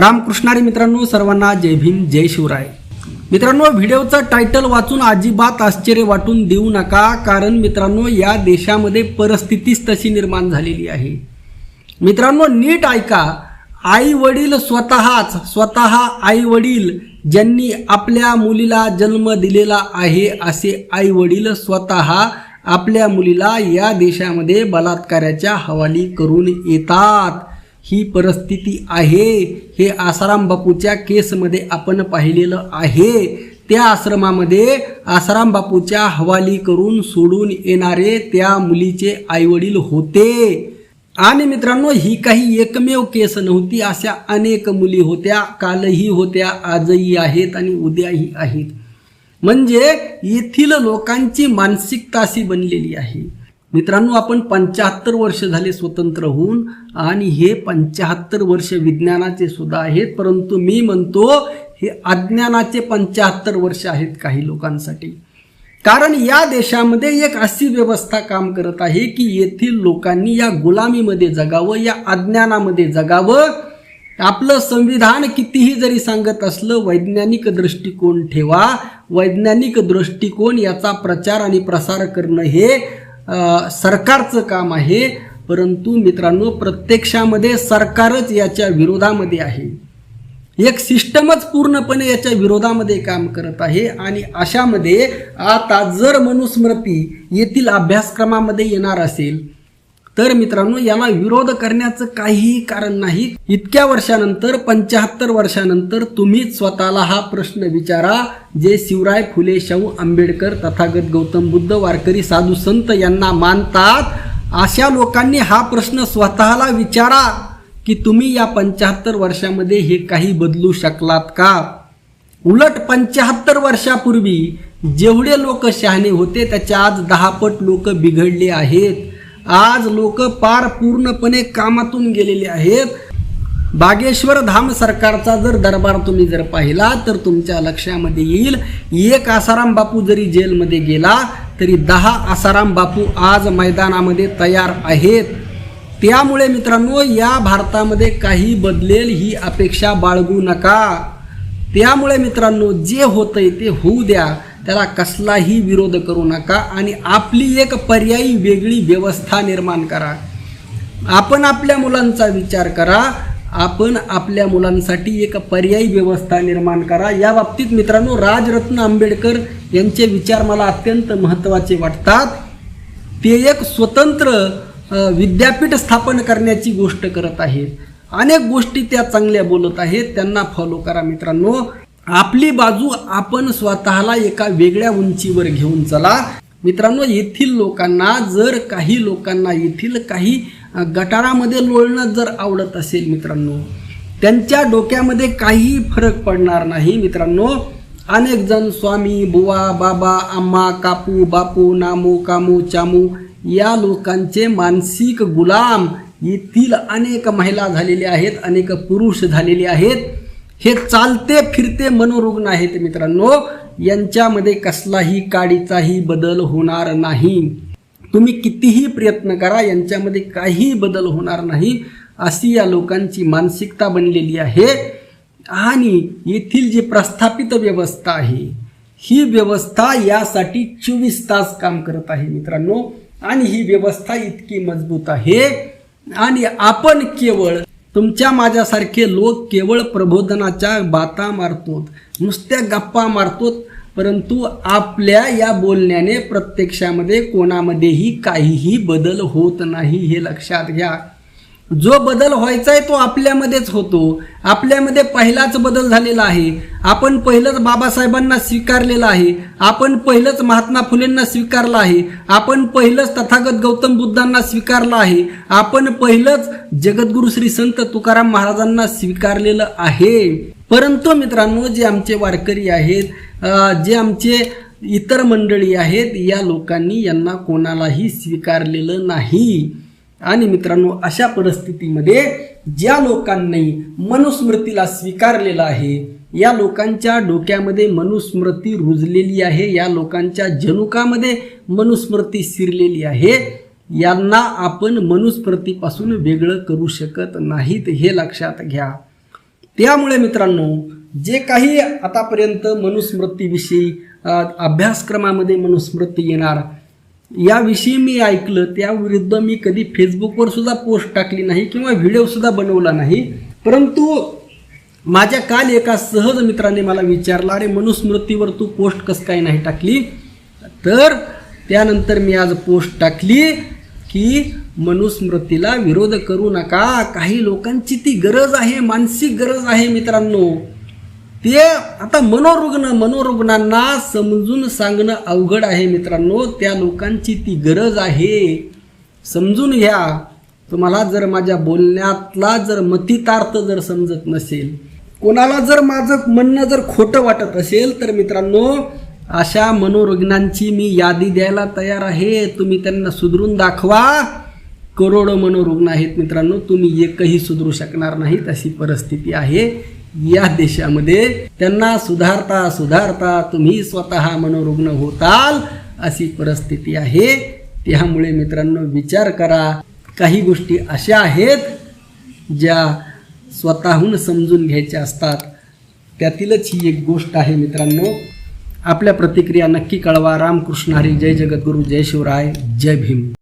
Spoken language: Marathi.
रामकृष्णारी मित्रांनो सर्वांना जय भीम जय शिवराय. मित्रांनो व्हिडिओचं टायटल वाचून अजिबात आश्चर्य वाटून देऊ नका कारण मित्रांनो या देशामध्ये परिस्थितीच तशी निर्माण झालेली आहे. मित्रांनो नीट ऐका आई वडील स्वतःच स्वतः आई वडील ज्यांनी आपल्या मुलीला जन्म दिलेला आहे असे आई वडील स्वतः आपल्या मुलीला या देशामध्ये बलात्काराच्या हवाली करून येतात. ही परिस्थिती आहे. हे आसाराम बापूच्या केसमध्ये आपण पाहिलेलं आहे. त्या आश्रमामध्ये आसाराम बापूच्या हवाली करून सोडून येणारे त्या मुलीचे आईवडील होते. आणि मित्रांनो ही काही एकमेव केस नव्हती. अशा अनेक मुली होत्या. कालही होत्या आजही आहेत आणि उद्याही आहेत. म्हणजे येथील लोकांची मानसिकता अशी बनलेली आहे. मित्रांनो आपण पंच्याहत्तर वर्ष झाले स्वतंत्र होऊन आणि हे पंच्याहत्तर वर्ष विज्ञानाचे सुद्धा आहेत. परंतु मी म्हणतो हे अज्ञानाचे पंच्याहत्तर वर्ष आहेत काही लोकांसाठी. कारण या देशामध्ये एक अशी व्यवस्था काम करत आहे की येथील लोकांनी या गुलामीमध्ये जगावं या अज्ञानामध्ये जगावं. आपलं संविधान कितीही जरी सांगत असलं वैज्ञानिक दृष्टिकोन ठेवा. वैज्ञानिक दृष्टिकोन याचा प्रचार आणि प्रसार करणं हे सरकारचं काम आहे परंतु मित्रांनो प्रत्यक्षामध्ये सरकारच याच्या विरोधामध्ये आहे. एक सिस्टमच पूर्णपणे याच्या विरोधामध्ये काम करत आहे आणि अशामध्ये आता जर मनुस्मृती येथील अभ्यासक्रमामध्ये येणार असेल तर मित्रांनो याला विरोध करण्याचं काहीही कारण नाही. इतक्या वर्षानंतर पंच्याहत्तर वर्षानंतर तुम्हीच स्वतःला हा प्रश्न विचारा. जे शिवराय फुले शाहू आंबेडकर तथागत गौतम बुद्ध वारकरी साधू संत यांना मानतात अशा लोकांनी हा प्रश्न स्वतःला विचारा की तुम्ही या पंच्याहत्तर वर्षामध्ये हे काही बदलू शकलात का? उलट पंच्याहत्तर वर्षापूर्वी जेवढे लोक शहाणे होते त्याच्या आज दहापट लोक बिघडले आहेत. आज लोक पार पूर्णपणे कामातून गेलेले आहेत. बागेश्वर धाम सरकारचा जर दरबार तुम्ही जर पाहिला तर तुमच्या लक्षामध्ये येईल एक आसाराम बापू जरी जेलमध्ये गेला तरी दहा आसाराम बापू आज मैदानामध्ये तयार आहेत. त्यामुळे मित्रांनो या भारतामध्ये काही बदलेल ही अपेक्षा बाळगू नका. त्यामुळे मित्रांनो जे होतंय ते होऊ द्या. त्याला कसलाही विरोध करू नका आणि आपली एक पर्यायी वेगळी व्यवस्था निर्माण करा. आपण आपल्या मुलांचा विचार करा आपण आपल्या मुलांसाठी एक पर्यायी व्यवस्था निर्माण करा. या बाबतीत मित्रांनो राजरत्न आंबेडकर यांचे विचार मला अत्यंत महत्त्वाचे वाटतात. ते एक स्वतंत्र विद्यापीठ स्थापन करण्याची गोष्ट करत आहेत. अनेक गोष्टी त्या चांगल्या बोलत आहेत त्यांना फॉलो करा मित्रांनो. आपली बाजू आपण स्वतःला एका वेगळ्या उंचीवर घेऊन चला. मित्रांनो येथील लोकांना जर काही लोकांना येथील काही गटारामध्ये लोळणं जर आवडत असेल मित्रांनो त्यांच्या डोक्यामध्ये काही फरक पडणार नाही मित्रांनो. अनेक जण स्वामी बुवा बाबा आम्मा कापू बापू नामू कामू चामू या लोकांचे मानसिक गुलाम येथील अनेक महिला झालेले आहेत अनेक पुरुष झालेले आहेत. हे चालते फिरते मनोरुग्ण आहेत मित्रांनो. यांच्यामध्ये कसलाही काडीचाही बदल होणार नाही. तुम्ही कितीही प्रयत्न करा यांच्यामध्ये काही बदल होणार नाही अशी या लोकांची मानसिकता बनलेली आहे. आणि येथील जी प्रस्थापित व्यवस्था आहे ही व्यवस्था यासाठी चोवीस तास काम करत आहे मित्रांनो. आणि ही व्यवस्था इतकी मजबूत आहे. आणि आपण केवळ तुमच्या माझ्यासारखे लोक केवळ प्रबोधनाच्या बाता मारतो नुसत्या गप्पा मारतोत परंतु आपल्या या बोलण्याने प्रत्यक्षामध्ये कोणामध्येही काहीही बदल होत नाही हे लक्षात घ्या. जो बदल व्हायचा आहे तो आपल्यामध्येच होतो. आपल्यामध्ये पहिलाच बदल झालेला आहे. आपण पहिलंच बाबासाहेबांना स्वीकारलेलं आहे. आपण पहिलंच महात्मा फुलेंना स्वीकारलं आहे. आपण पहिलंच तथागत गौतम बुद्धांना स्वीकारलं आहे. आपण पहिलंच जगद्गुरु श्री संत तुकाराम महाराजांना स्वीकारलेलं आहे. परंतु मित्रांनो जे आमचे वारकरी आहेत जे आमचे इतर मंडळी आहेत या लोकांनी यांना कोणालाही स्वीकारलेलं नाही. आणि मित्रांनो अशा परिस्थितीमध्ये ज्या लोकांनी मनुस्मृतीला स्वीकारलेलं आहे या लोकांच्या डोक्यामध्ये मनुस्मृती रुजलेली आहे या लोकांच्या जनुकामध्ये मनुस्मृती शिरलेली आहे यांना आपण मनुस्मृतीपासून वेगळं करू शकत नाहीत हे लक्षात घ्या. त्यामुळे मित्रांनो जे काही आतापर्यंत मनुस्मृतीविषयी अभ्यासक्रमामध्ये मनुस्मृती येणार याविषयी मी ऐकलं त्याविरुद्ध मी कधी फेसबुकवर सुद्धा पोस्ट टाकली नाही किंवा व्हिडिओ सुद्धा बनवला नाही. परंतु माझ्या काल एका सहज मित्राने मला विचारला अरे मनुस्मृतीवर तू पोस्ट कसं काय नाही टाकली? तर त्यानंतर मी आज पोस्ट टाकली की मनुस्मृतीला विरोध करू नका. काही लोकांची ती गरज आहे मानसिक गरज आहे मित्रांनो. ते आता मनोरुग्ण मनोरुग्णांना समजून सांगणं अवघड आहे मित्रांनो. त्या लोकांची ती गरज आहे. समजून घ्या. तुम्हाला जर माझ्या बोलण्यातला जर मतितार्थ जर समजत नसेल कोणाला जर माझं म्हणणं जर खोटं वाटत असेल तर मित्रांनो अशा मनोरुग्णांची मी यादी द्यायला तयार आहे. तुम्ही त्यांना सुधरून दाखवा. करोडो मनोरुग्ण आहेत मित्रांनो. तुम्ही एकही सुधरू शकणार नाहीत अशी परिस्थिती आहे. या देशामध्ये त्यांना सुधारता सुधारता तुम्ही स्वतः मनोरुग्ण होताल अशी परिस्थिती आहे. त्यामुळे मित्रांनो विचार करा. काही गोष्टी अशा आहेत ज्या स्वतःहून समजून घ्यायच्या असतात. त्यातीलच ही एक गोष्ट आहे मित्रांनो. आपल्या प्रतिक्रिया नक्की कळवा. रामकृष्ण हरी. जय जगद्गुरू. जय शिवराय. जय भीम.